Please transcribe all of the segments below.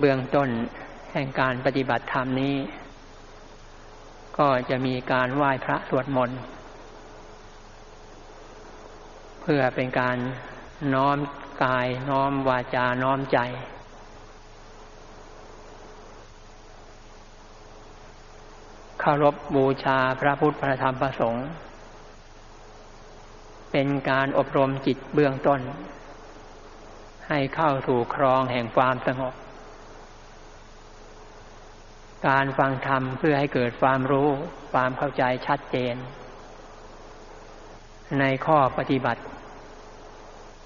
เบื้องต้นแห่งการปฏิบัติธรรมนี้ ก็จะมีการไหว้พระสวดมนต์เพื่อเป็นการน้อมกายน้อมวาจาน้อมใจ เคารพบูชาพระพุทธพระธรรมพระสงฆ์เป็นการอบรมจิตเบื้องต้น ให้เข้าสู่ครองแห่งความสงบ การฟังธรรมเพื่อให้เกิดความรู้ความเข้าใจชัดเจน ในข้อปฏิบัติ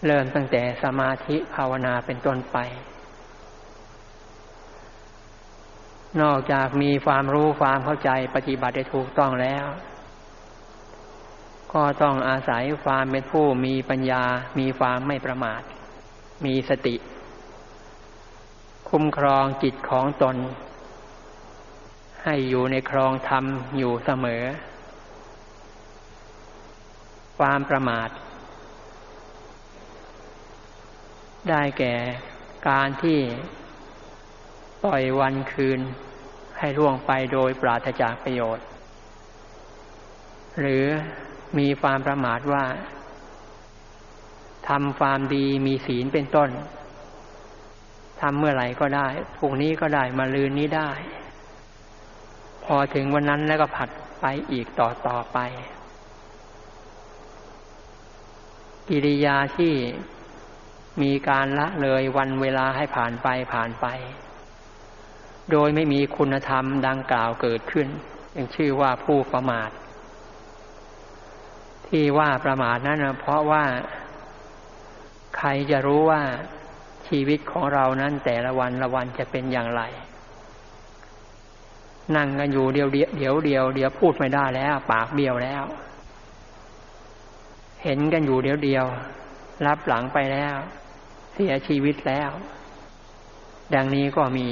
เริ่มตั้งแต่สมาธิภาวนาเป็นต้นไป นอกจากมีความรู้ความเข้าใจปฏิบัติได้ถูกต้องแล้ว ก็ต้องอาศัยความเป็นผู้มีปัญญา มีความไม่ประมาท มีสติ คุ้มครองจิตของตน ให้อยู่ในครองธรรมอยู่เสมอ ความประมาท ได้แก่การที่ปล่อยวันคืนให้ล่วงไปโดยปราศจากประโยชน์ หรือมีความประมาทว่าทำความดีมีศีลเป็นต้นทำเมื่อไหร่ก็ได้พรุ่งนี้ก็ได้มาลืนนี้ได้ อถึงวันนั้นแล้วก็ผัดไปอีกต่อต่อไป กิริยาที่มีการละเลยวันเวลาให้ผ่านไปผ่านไป โดยไม่มีคุณธรรมดังกล่าวเกิดขึ้นยังชื่อว่าผู้ประมาท ที่ว่าประมาทนั้นเพราะว่าใครจะรู้ว่าชีวิตของเรานั้นแต่ละวันละวันจะเป็นอย่างไร นั่งกันอยู่เดียวเดียวเดียวเดียวเดียวพูดไม่ได้แล้ว ปากเบี้ยวแล้ว เห็นกันอยู่เดียวเดียว รับหลังไปแล้ว เสียชีวิตแล้ว ดังนี้ก็มี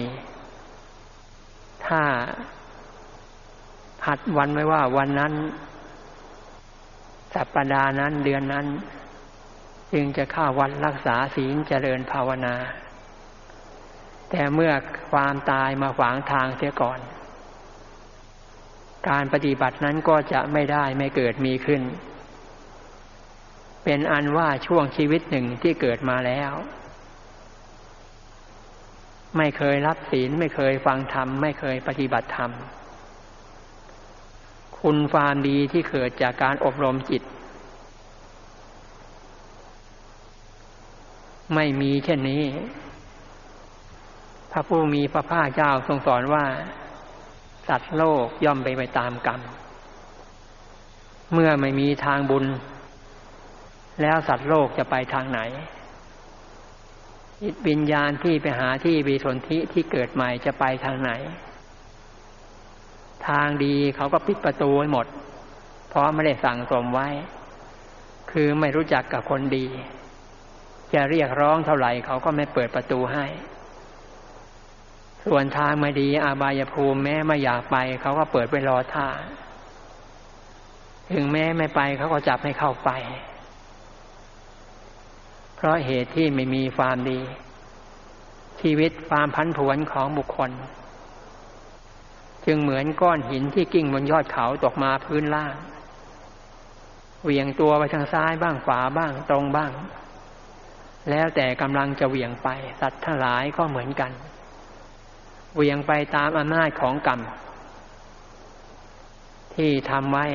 ถ้าหัดวันไว้ว่าวันนั้น สัปปดาห์นั้นเดือนนั้น จึงจะเข้าวัดรักษาศีลเจริญภาวนา แต่เมื่อความตายมาขวางทางเสียก่อน การปฏิบัตินั้นก็จะไม่ได้ไม่เกิดมีขึ้น เป็นอันว่าช่วงชีวิตหนึ่งที่เกิดมาแล้ว ไม่เคยรับศีลไม่เคยฟังธรรม ไม่เคยปฏิบัติธรรม คุณความดีที่เกิดจากการอบรมจิต ไม่มีเช่นนี้ พระผู้มีพระภาคเจ้าทรงสอนว่า สัตว์โลกย่อมไปไปตามกรรม เมื่อไม่มีทางบุญ แล้วสัตว์โลกจะไปทางไหนจิตวิญญาณที่ไปหาที่บีสนธิที่เกิดใหม่จะไปทางไหน ทางดีเขาก็ปิดประตูไว้หมด เพราะไม่ได้สั่งสมไว้ คือไม่รู้จักกับคนดี จะเรียกร้องเท่าไหร่เขาก็ไม่เปิดประตูให้ ส่วนทางไม่ดีอาบายภูมิแม้ไม่อยากไป เขาก็เปิดไว้รอท่า ถึงแม้ไม่ไปเขาก็จับให้เข้าไป เพราะเหตุที่ไม่มีความดี ชีวิตความพันผวนของบุคคล จึงเหมือนก้อนหินที่กิ่งบนยอดเขาตกมาพื้นล่าง เหวี่ยงตัวไปทางซ้ายบ้างขวาบ้างตรงบ้าง แล้วแต่กำลังจะเหวี่ยงไปสัตว์ทั้งหลายก็เหมือนกัน เวียงไปตามอำนาจของกรรม ที่ทำไว้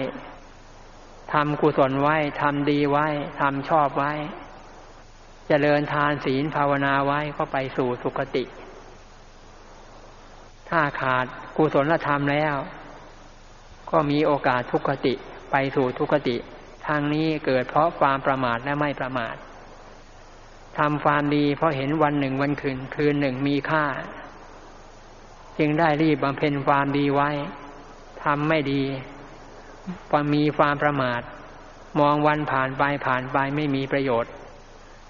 ทำกุศลไว้ทำดีไว้ทำชอบไว้จเจริญทานศีลภาวนาไว้ก็ไปสู่สุคติ ถ้าขาดกุศลธรรมแล้ว ก็มีโอกาสทุกขติไปสู่ทุกขติทางนี้เกิดเพราะความประมาทและไม่ประมาททำความดีเพราะเห็นวันหนึ่งวันคืน คืนหนึ่งมีค่า จึงได้รีบบำเพ็ญความดีไว้ทำไม่ดีความมีความประมาท มองวันผ่านไปผ่านไปไม่มีประโยชน์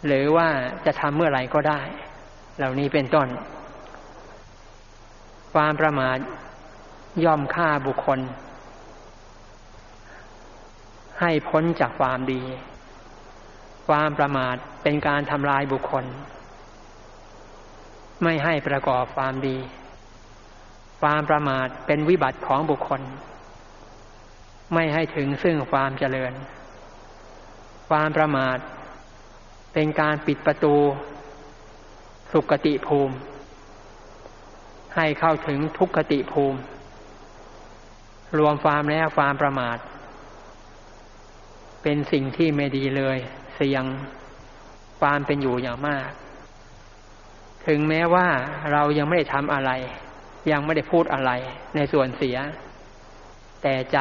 หรือว่าจะทำเมื่อไหร่ก็ได้ เหล่านี้เป็นต้น ความประมาทย่อมฆ่าบุคคล ให้พ้นจากความดี ความประมาทเป็นการทำลายบุคคล ไม่ให้ประกอบความดี ความประมาทเป็นวิบัติของบุคคล ไม่ให้ถึงซึ่งความเจริญ ความประมาท เป็นการปิดประตู สุกติภูมิ ให้เข้าถึงทุกขติภูมิ รวมความแล้วความประมาท เป็นสิ่งที่ไม่ดีเลย เสี่ยงความเป็นอยู่อย่างมาก ถึงแม้ว่าเรายังไม่ได้ทำอะไร ยังไม่ได้พูดอะไรในส่วนเสีย แต่ใจ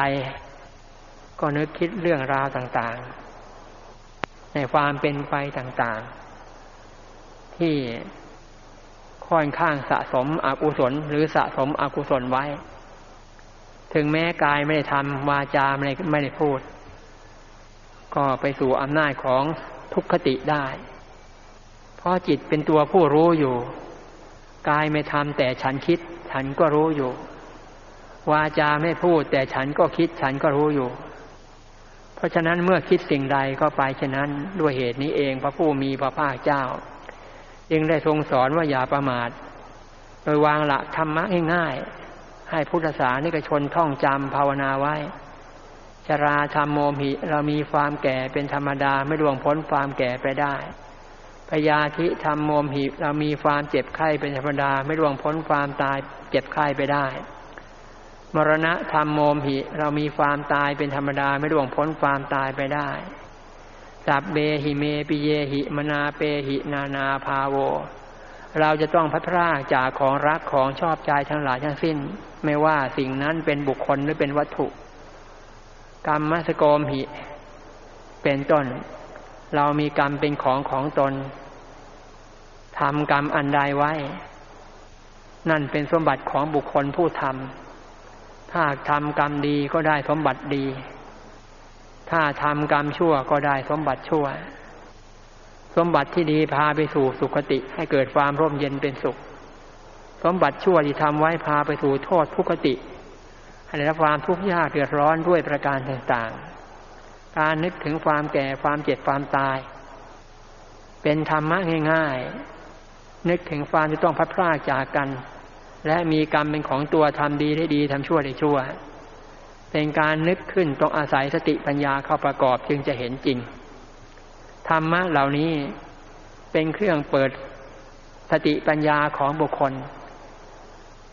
ก็นึกคิดเรื่องราวต่างๆ ในความเป็นไปต่างๆ ที่ค่อนข้างสะสมอกุศลหรือสะสมอกุศลไว้ ถึงแม้กายไม่ได้ทำวาจาไม่ได้ไม่ได้พูด ก็ไปสู่อำนาจของทุกขติได้ เพราะจิตเป็นตัวผู้รู้อยู่ กายไม่ทำแต่ฉันคิด ฉันก็รู้อยู่ วาจาไม่พูด แต่ฉันก็คิดฉันก็รู้อยู่ เพราะฉะนั้นเมื่อคิดสิ่งใดก็ไปฉะนั้นด้วยเหตุนี้เองพระผู้มีพระภาคเจ้า จึงได้ทรงสอนว่าอย่าประมาท โดยวางละธรรมะง่ายๆให้พุทธศาสนิกชนท่องจำภาวนาไว้ชราธรรมโมหิ เรามีความแก่เป็นธรรมดาไม่ล่วงพ้นความแก่ไปได้ พยาธิทำโมมหิเรามีความเจ็บไข้เป็นธรรมดา ไม่ล่วงพ้นความตายเจ็บไข้ไปได้ มรณะธรรมโมมหิ เรามีความตายเป็นธรรมดา ไม่ล่วงพ้นความตายไปได้สับเบหิเมปิเยหิมนาเปหินานาภาโว เราจะต้องพัดพรากจากของรักของชอบใจทั้งหลายทั้งสิ้น ไม่ว่าสิ่งนั้นเป็นบุคคลหรือเป็นวัตถุ กรรมมัสโกมหิ เป็นต้น เรามีกรรมเป็นของของตน ทำกรรมอันใดไว้ นั่นเป็นสมบัติของบุคคลผู้ทำถ้าทำกรรมดีก็ได้สมบัติดี ถ้าทำกรรมชั่วก็ได้สมบัติชั่ว สมบัติที่ดีพาไปสู่สุคติให้เกิดความร่มเย็นเป็นสุข สมบัติชั่วที่ทำไว้พาไปสู่โทษทุกติให้ได้รับความทุกข์ยากเดือดร้อนด้วยประการต่างๆ การนึกถึงความแก่ความเจ็บความตายเป็นธรรมะง่ายๆ นึกถึงความที่ต้องพัดพลากจากกัน และมีกรรมเป็นของตัวทำดีได้ดีทำชั่วได้ชั่ว เป็นการนึกขึ้นต้องอาศัยสติปัญญาเข้าประกอบจึงจะเห็นจริง ธรรมะเหล่านี้เป็นเครื่องเปิดสติปัญญาของบุคคล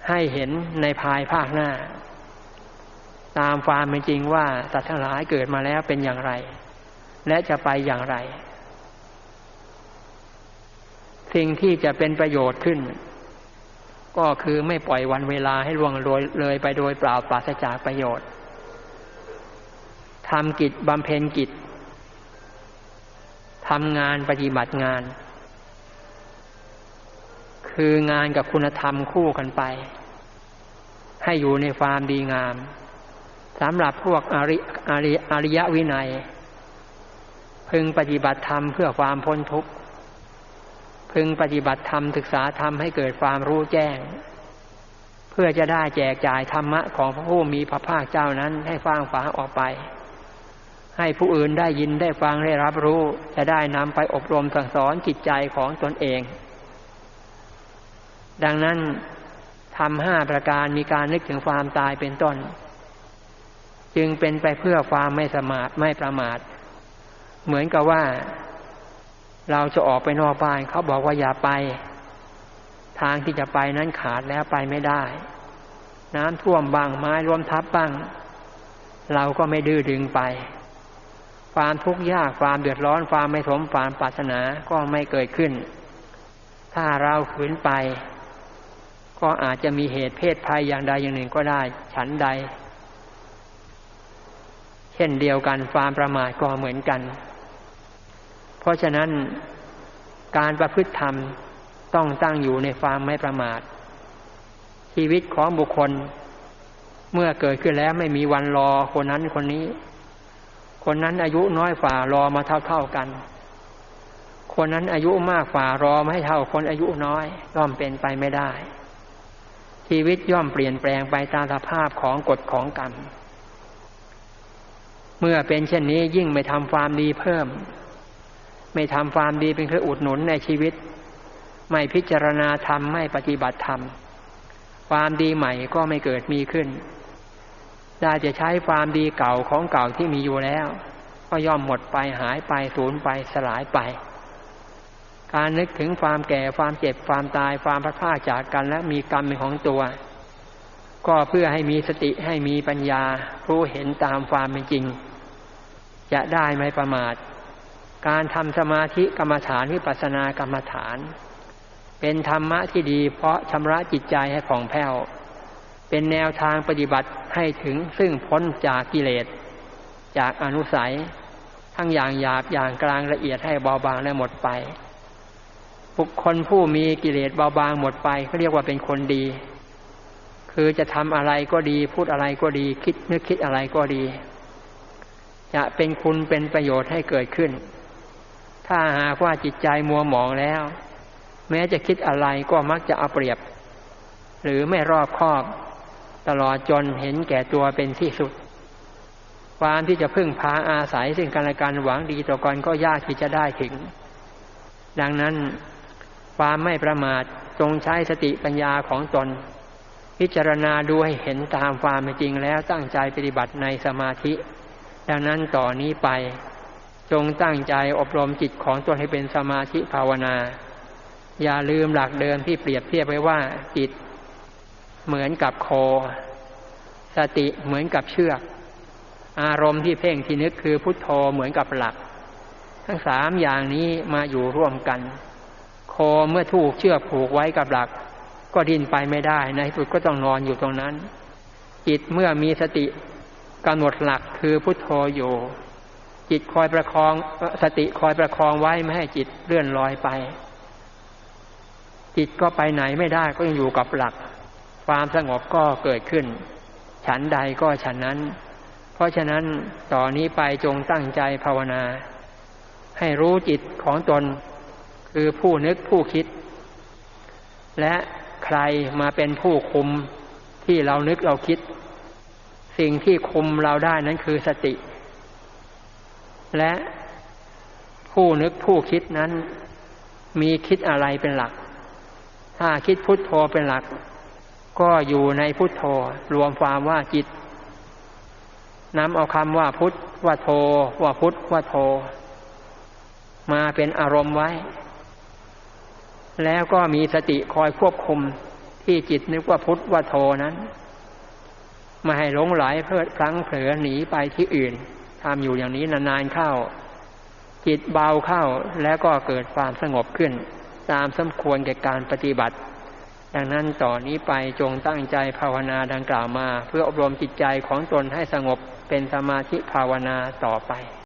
ให้เห็นในภายภาคหน้า ตามความเป็นจริงว่าสัตว์ทั้งหลายเกิดมาแล้วเป็นอย่างไร และจะไปอย่างไร สิ่งที่จะเป็นประโยชน์ขึ้น ก็คือไม่ปล่อยวันเวลาให้ล่วงเลยไปโดยเปล่าปราศจากประโยชน์ทำกิจบำเพ็ญกิจทำงานปฏิบัติงาน คืองานกับคุณธรรมคู่กันไป ให้อยู่ในความดีงามสำหรับพวกอริอริอริยวินัย พึงปฏิบัติธรรมเพื่อความพ้นทุกข์ พึงปฏิบัติธรรมศึกษาธรรมให้เกิดความรู้แจ้ง เพื่อจะได้แจกจ่ายธรรมะของพระผู้มีพระภาคเจ้านั้นให้ฟังฝาออกไป ให้ผู้อื่นได้ยินได้ฟังได้รับรู้ จะได้นำไปอบรมสั่งสอนจิตใจของตนเอง ดังนั้นทำห้าประการมีการนึกถึงความตายเป็นต้น จึงเป็นไปเพื่อความไม่สมาทไม่ประมาท เหมือนกับว่า เราจะออกไปนอกบ้านเขาบอกว่าอย่าไป ทางที่จะไปนั้นขาดแล้วไปไม่ได้ น้ำท่วมบ้างไม้รวมทับบ้าง เราก็ไม่ดื้อดึงไป ความทุกข์ยากความเดือดร้อนความไม่สมความปรารถนาก็ไม่เกิดขึ้น ถ้าเราขืนไป ก็อาจจะมีเหตุเพศภัยอย่างใดอย่างหนึ่งก็ได้ ฉันใด เช่นเดียวกันความประมาทก็เหมือนกัน เพราะฉะนั้นการประพฤติธรรมต้องตั้งอยู่ในความไม่ประมาท ชีวิตของบุคคล เมื่อเกิดขึ้นแล้วไม่มีวันรอคนนั้นคนนี้ คนนั้นอายุน้อยฝ่ารอมาเท่าเท่ากัน คนนั้นอายุมากฝ่ารอมาให้เท่าคนอายุน้อยย่อมเป็นไปไม่ได้ ชีวิตย่อมเปลี่ยนแปลงไปตามสภาพของกฎของกรรมเมื่อเป็นเช่นนี้ยิ่งไม่ทำความดีเพิ่ม ไม่ทำความดีเป็นเครื่องอุดหนุนในชีวิต ไม่พิจารณาธรรมไม่ปฏิบัติธรรม ความดีใหม่ก็ไม่เกิดมีขึ้นได้จะใช้ความดีเก่าของเก่าที่มีอยู่แล้ว ก็ย่อมหมดไปหายไปสูญไปสลายไป การนึกถึงความแก่ความเจ็บความตายความพัดพาจากกันและมีกรรมเป็นของตัว ก็เพื่อให้มีสติให้มีปัญญารู้เห็นตามความเป็นจริง จะได้ไม่ประมาท การทำสมาธิกรรมฐานวิปัสสนากรรมฐาน เป็นธรรมะที่ดี เพราะชำระจิตใจให้ผ่องแผ้ว เป็นแนวทางปฏิบัติให้ถึงซึ่งพ้นจากกิเลส จากอนุสัย ทั้งอย่างหยาบอย่างกลางละเอียดให้เบาบางและหมดไป บุคคลผู้มีกิเลสเบาบางหมดไปเขาเรียกว่าเป็นคนดี คือจะทำอะไรก็ดี พูดอะไรก็ดี คิดนึกคิดอะไรก็ดี จะเป็นคุณเป็นประโยชน์ให้เกิดขึ้น ถ้าหากว่าจิตใจมัวหมองแล้ว แม้จะคิดอะไรก็มักจะเอาเปรียบ หรือไม่รอบคอบ ตลอดจนเห็นแก่ตัวเป็นที่สุด ความที่จะพึ่งพาอาศัยซึ่งกันและกันหวังดีต่อกันก็ยากที่จะได้ถึง ดังนั้นความไม่ประมาทจงใช้สติปัญญาของตน พิจารณาดูให้เห็นตามความเป็นจริงแล้วตั้งใจปฏิบัติในสมาธิ ดังนั้นต่อนนี้ไป จงตั้งใจอบรมจิตของตนให้เป็นสมาธิภาวนา อย่าลืมหลักเดิมที่เปรียบเทียบไว้ว่าจิต เหมือนกับโค สติเหมือนกับเชือก อารมณ์ที่เพ่งที่นึกคือพุทโธเหมือนกับหลัก ทั้งสามอย่างนี้มาอยู่ร่วมกัน โคเมื่อถูกเชือกผูกไว้กับหลัก ก็ดิ้นไปไม่ได้ในสุดก็ต้องนอนอยู่ตรงนั้น จิตเมื่อมีสติกำหนดหลักคือพุทโธอยู่ จิตคอยประคองสติคอยประคองไว้ไม่ให้จิตเลื่อนลอยไป จิตก็ไปไหนไม่ได้ก็ยังอยู่กับหลัก ความสงบก็เกิดขึ้น ฉันใดก็ฉันนั้น เพราะฉะนั้นต่อนนี้ไปจงตั้งใจภาวนา ให้รู้จิตของตน คือผู้นึกผู้คิด และใครมาเป็นผู้คุมที่เรานึกเราคิด สิ่งที่คุมเราได้นั้นคือสติ และผู้นึกผู้คิดนั้น มีคิดอะไรเป็นหลัก ถ้าคิดพุทโธเป็นหลัก ก็อยู่ในพุทโธรวมความว่าจิตนำเอาคำว่าพุทธว่าโธว่าพุทธว่าโธมาเป็นอารมณ์ไว้ แล้วก็มีสติคอยควบคุมที่จิตนึกว่าพุทธว่าโธนั้น ไม่ให้หลงไหลเพลิดพลั้งเผลอหนีไปที่อื่น ทำอยู่อย่างนี้นานๆเข้า จิตเบาเข้าแล้วก็เกิดความสงบขึ้น ตามสมควรแก่การปฏิบัติ ดังนั้นต่อนนี้ไปจงตั้งใจภาวนาดังกล่าวมา เพื่ออบรมจิตใจของตนให้สงบเป็นสมาธิภาวนาต่อไป